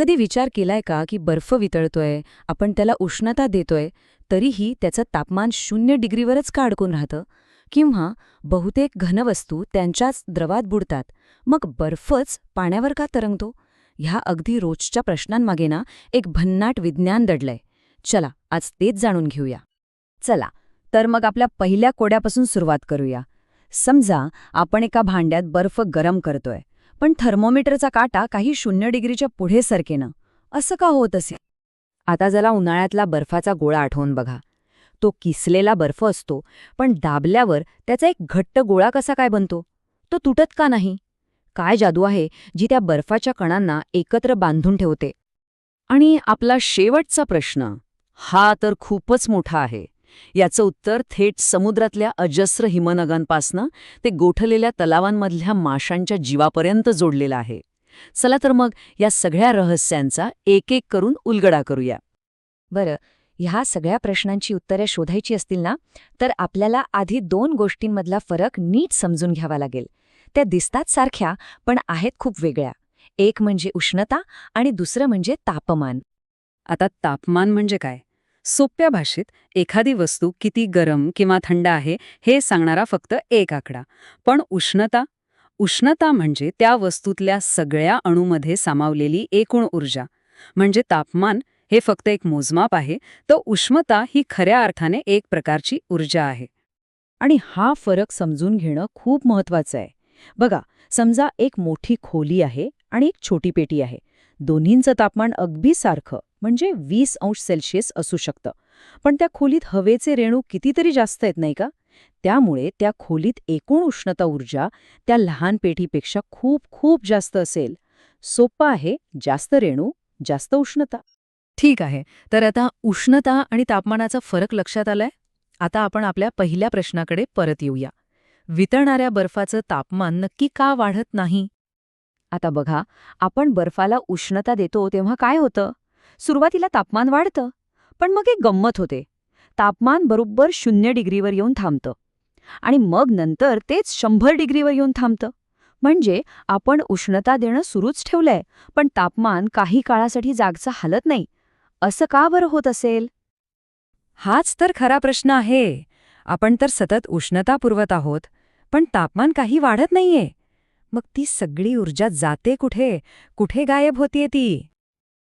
कधी विचार केलाय का की बर्फ वितळतोय आपण त्याला उष्णता देतोय तरीही त्याचं तापमान शून्य डिग्रीवरच का अडकून राहतं? किंवा बहुतेक घनवस्तू त्यांच्याच द्रवात बुडतात मग बर्फच पाण्यावर का तरंगतो? ह्या अगदी रोजच्या प्रश्नांमागे ना एक भन्नाट विज्ञान दडलंय. चला आज तेच जाणून घेऊया. चला तर मग आपल्या पहिल्या कोड्यापासून सुरुवात करूया. समजा आपण एका भांड्यात बर्फ गरम करतोय. पण थर्मोमीटरचा काटा काही शून्य डिग्रीच्या पुढे सरकेनं. असं का होत असे? आता जरा उन्हाळ्यातला बर्फाचा गोळा आठवून बघा. तो किसलेला बर्फ असतो पण दाबल्यावर त्याचा एक घट्ट गोळा कसा काय बनतो? तो तुटत का नाही? काय जादू आहे जी त्या बर्फाच्या कणांना एकत्र बांधून ठेवते? आणि आपला शेवटचा प्रश्न हा तर खूपच मोठा आहे. याचं उत्तर थेट समुद्रातल्या अजस्र हिमनगांपासनं ते गोठलेल्या तलावांमधल्या माशांच्या जीवापर्यंत जोडलेलं आहे. चला तर मग या सगळ्या रहस्यांचा एक एक करून उलगडा करूया. बरं ह्या सगळ्या प्रश्नांची उत्तरे शोधायची असतील ना तर आपल्याला आधी दोन गोष्टींमधला फरक नीट समजून घ्यावा लागेल. त्या दिसतात सारख्या पण आहेत खूप वेगळ्या. एक म्हणजे उष्णता आणि दुसरं म्हणजे तापमान. आता तापमान म्हणजे काय? सोप्या भाषेत एखादी वस्तू किती गरम किंवा थंड आहे हे सांगणारा फक्त एक आकडा. पण उष्णता? उष्णता म्हणजे त्या वस्तूतल्या सगळ्या अणूमध्ये सामावलेली एकूण ऊर्जा. म्हणजे तापमान हे फक्त एक मोजमाप आहे तर उष्णता ही खऱ्या अर्थाने एक प्रकारची ऊर्जा आहे. आणि हा फरक समजून घेणं खूप महत्वाचं आहे. बघा समजा एक मोठी खोली आहे आणि एक छोटी पेटी आहे. दोन्हींचं तापमान अगदी सारखं म्हणजे वीस अंश सेल्सिअस असू शकतं. पण त्या खोलीत हवेचे रेणू कितीतरी जास्त आहेत नाही का? त्यामुळे त्या खोलीत एकूण उष्णता ऊर्जा त्या लहान पेटीपेक्षा खूप खूप जास्त असेल. सोपं आहे जास्त रेणू जास्त उष्णता. ठीक आहे. तर आता उष्णता आणि तापमानाचा फरक लक्षात आलाय? आता आपण आपल्या पहिल्या प्रश्नाकडे परत येऊया. वितळणाऱ्या बर्फाचं तापमान नक्की का वाढत नाही? आता बघा आपण बर्फाला उष्णता देतो तेव्हा काय होतं? सुरुवातीला तापमान वाढतं पण मग एक गंमत होते. तापमान बरोबर शून्य डिग्रीवर येऊन थांबतं. आणि मग नंतर तेच शंभर डिग्रीवर येऊन थांबतं. म्हणजे आपण उष्णता देणं सुरूच ठेवलंय पण तापमान काही काळासाठी जागचं हालत नाही. असं का बरं होत असेल? हाच तर खरा प्रश्न आहे. आपण तर सतत उष्णता पुरवत आहोत पण तापमान काही वाढत नाहीये. मग ती सगळी ऊर्जा जाते कुठे? कुठे गायब होतीये ती?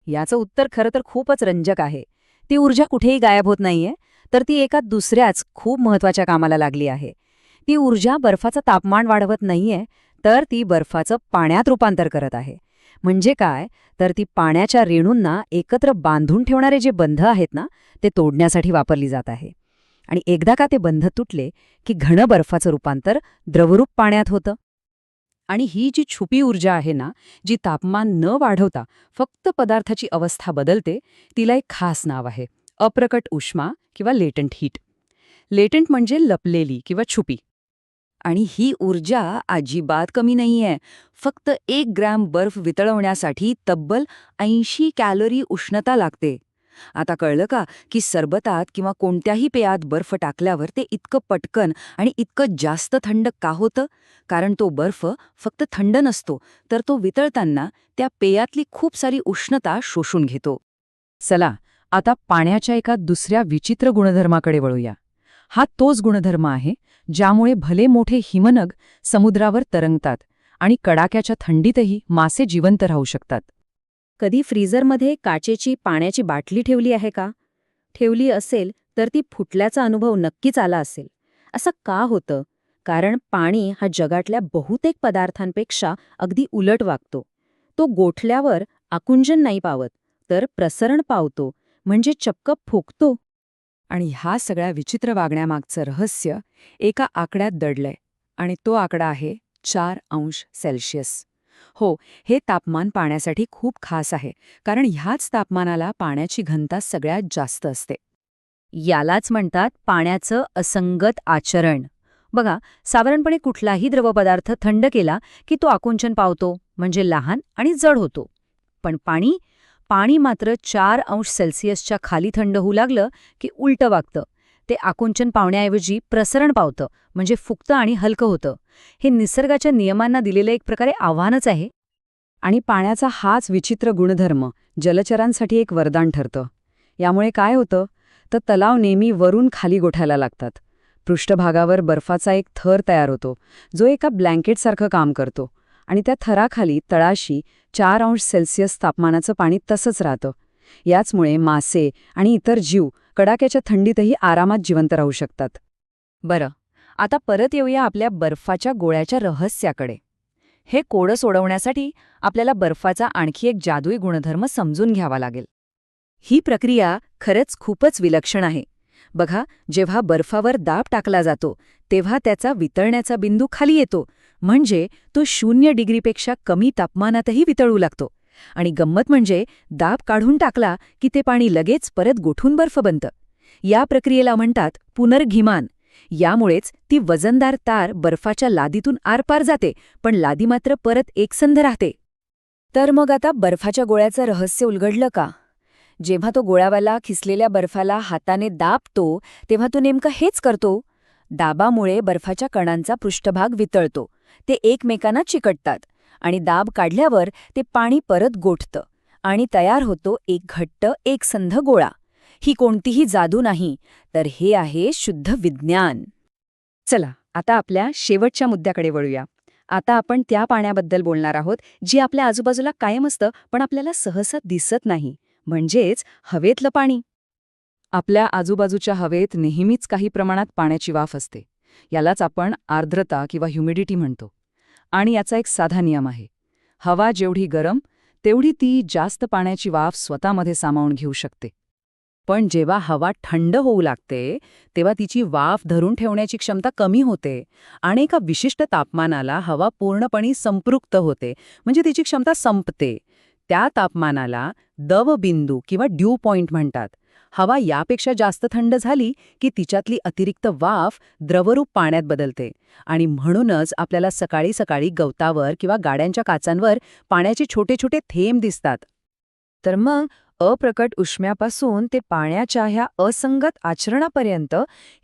याचं उत्तर खरं तर खूपच रंजक आहे. ती ऊर्जा कुठेही गायब होत नाहीये तर ती एका दुसऱ्याच खूप महत्त्वाच्या कामाला लागली आहे. ती ऊर्जा बर्फाचं तापमान वाढवत नाहीये तर ती बर्फाचं पाण्यात रूपांतर करत आहे. म्हणजे काय? तर ती पाण्याच्या रेणूंना एकत्र बांधून ठेवणारे जे बंध आहेत ना ते तोडण्यासाठी वापरली जात आहे. आणि एकदा का ते बंध तुटले की घन बर्फाचं रूपांतर द्रवरूप पाण्यात होतं? आणि ही जी छुपी ऊर्जा आहे ना जी तापमान न वाढवता फक्त पदार्थाची अवस्था बदलते तिला एक खास नाव आहे अप्रकट उष्मा किंवा लेटंट हीट लेटंट म्हणजे लपलेली किंवा छुपी. आणि ही ऊर्जा अजिबात कमी नाहीये फक्त एक ग्रॅम बर्फ वितळवण्यासाठी तब्बल ऐंशी कॅलरी उष्णता लागते. आता कळलं का की सरबतात किंवा कोणत्याही पेयात बर्फ टाकल्यावर ते इतकं पटकन आणि इतकं जास्त थंड का होतं? कारण तो बर्फ फक्त थंड नसतो तर तो वितळताना त्या पेयातली खूप सारी उष्णता शोषून घेतो. चला आता पाण्याच्या एका दुसऱ्या विचित्र गुणधर्माकडे वळूया. हा तोच गुणधर्म आहे ज्यामुळे भले मोठे हिमनग समुद्रावर तरंगतात आणि कडाक्याच्या थंडीतही मासे जिवंत राहू शकतात. कधी फ्रीझरमध्ये काचेची पाण्याची बाटली ठेवली आहे का? ठेवली असेल तर ती फुटल्याचा अनुभव नक्कीच आला असेल. असं का होतं? कारण पाणी हा जगातल्या बहुतेक पदार्थांपेक्षा अगदी उलट वागतो. तो गोठल्यावर आकुंजन नाही पावत तर प्रसरण पावतो म्हणजे चक्क फुकतो आणि ह्या सगळ्या विचित्र वागण्यामागचं रहस्य एका आकड्यात दडलंय. आणि तो आकडा आहे चार अंश सेल्शियस हो हे तापमान पाण्यासाठी खूप खास आहे कारण ह्याच तापमानाला पाण्याची घनता सगळ्यात जास्त असते. यालाच म्हणतात पाण्याचं असंगत आचरण. बघा साधारणपणे कुठलाही द्रवपदार्थ थंड केला की तो आकुंचन पावतो म्हणजे लहान आणि जड होतो. पण पाणी? पाणी मात्र चार अंश सेल्सिअसच्या खाली थंड होऊ लागलं की उलटं वागतं. ते आकुंचन पावण्याऐवजी प्रसरण पावतं म्हणजे फुकतं आणि हलकं होतं. हे निसर्गाच्या नियमांना दिलेलं एक प्रकारे आव्हानच आहे. आणि पाण्याचा हाच विचित्र गुणधर्म जलचरांसाठी एक वरदान ठरतं. यामुळे काय होतं? तर तलाव नेहमी वरून खाली गोठायला लागतात. पृष्ठभागावर बर्फाचा एक थर तयार होतो जो एका ब्लँकेटसारखं काम करतो. आणि त्या थराखाली तळाशी चार अंश सेल्सिअस तापमानाचं पाणी तसंच राहतं. याचमुळे मासे आणि इतर जीव कडाक्याच्या थंडीतही आरामात जिवंत राहू शकतात. बरं आता परत येऊया आपल्या बर्फाच्या गोळ्याच्या रहस्याकडे. हे कोडं सोडवण्यासाठी आपल्याला बर्फाचा आणखी एक जादुई गुणधर्म समजून घ्यावा लागेल. ही प्रक्रिया खरंच खूपच विलक्षण आहे. बघा जेव्हा बर्फावर दाब टाकला जातो तेव्हा त्याचा वितळण्याचा बिंदू खाली येतो म्हणजे तो शून्य डिग्रीपेक्षा कमी तापमानातही वितळू लागतो. आणि गंमत म्हणजे दाब काढून टाकला की ते पाणी लगेच परत गोठून बर्फ बनतं. या प्रक्रियेला म्हणतात पुनर्घिमान. यामुळेच ती वजनदार तार बर्फाच्या लादीतून आरपार जाते पण लादी मात्र परत एकसंध राहते. तर मग आता बर्फाच्या गोळ्याचं रहस्य उलगडलं का? जेव्हा तो गोळ्यावाला खिसलेल्या बर्फाला हाताने दाबतो तेव्हा तो नेमकं हेच करतो? दाबामुळे बर्फाच्या कणांचा पृष्ठभाग वितळतो. ते एकमेकांना चिकटतात. आणि दाब काढल्यावर ते पाणी परत गोठतं आणि तयार होतो एक घट्ट एकसंध गोळा. ही कोणतीही जादू नाही तर हे आहे शुद्ध विज्ञान. चला आता आपल्या शेवटच्या मुद्द्याकडे वळूया. आता आपण त्या पाण्याबद्दल बोलणार आहोत जी आपल्या आजूबाजूला कायम असतं पण आपल्याला सहसा दिसत नाही. म्हणजेच हवेतलं पाणी. आपल्या आजूबाजूच्या हवेत नेहमीच काही प्रमाणात पाण्याची वाफ असते. यालाच आपण आर्द्रता किंवा ह्युमिडिटी म्हणतो. आणि याचा एक साधा नियम आहे. हवा जेवढी गरम तेवढी ती जास्त पाण्याची वाफ स्वतःमध्ये सामावून घेऊ शकते. पण जेव्हा हवा थंड होऊ लागते तेव्हा तिची वाफ धरून ठेवण्याची क्षमता कमी होते आणि एका विशिष्ट तापमानाला हवा पूर्णपणे संपृक्त होते म्हणजे तिची क्षमता संपते. त्या तापमानाला दवबिंदू किंवा ड्यू पॉइंट म्हणतात. हवा यापेक्षा जास्त थंड झाली की तिच्यातली अतिरिक्त वाफ द्रवरूप पाण्यात बदलते. आणि म्हणूनच आपल्याला सकाळी सकाळी गवतावर किंवा गाड्यांच्या काचांवर पाण्याचे छोटे छोटे थेंब दिसतात. तर मग अप्रकट उष्म्यापासून ते पाण्याच्या ह्या असंगत आचरणापर्यंत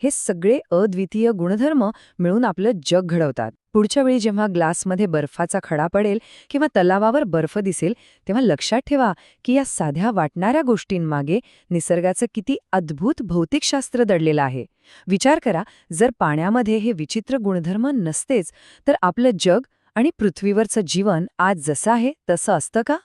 हे सगळे अद्वितीय गुणधर्म मिळून आपलं जग घडवतात. पुढच्या वेळी जेव्हा ग्लासमध्ये बर्फाचा खडा पडेल किंवा तलावावर बर्फ दिसेल तेव्हा लक्षात ठेवा की या साध्या वाटणाऱ्या गोष्टींमागे निसर्गाचं किती अद्भुत भौतिकशास्त्र दडलेलं आहे. विचार करा जर पाण्यामध्ये हे विचित्र गुणधर्म नसतेच तर आपलं जग आणि पृथ्वीवरचं जीवन आज जसं आहे तसं असतं का?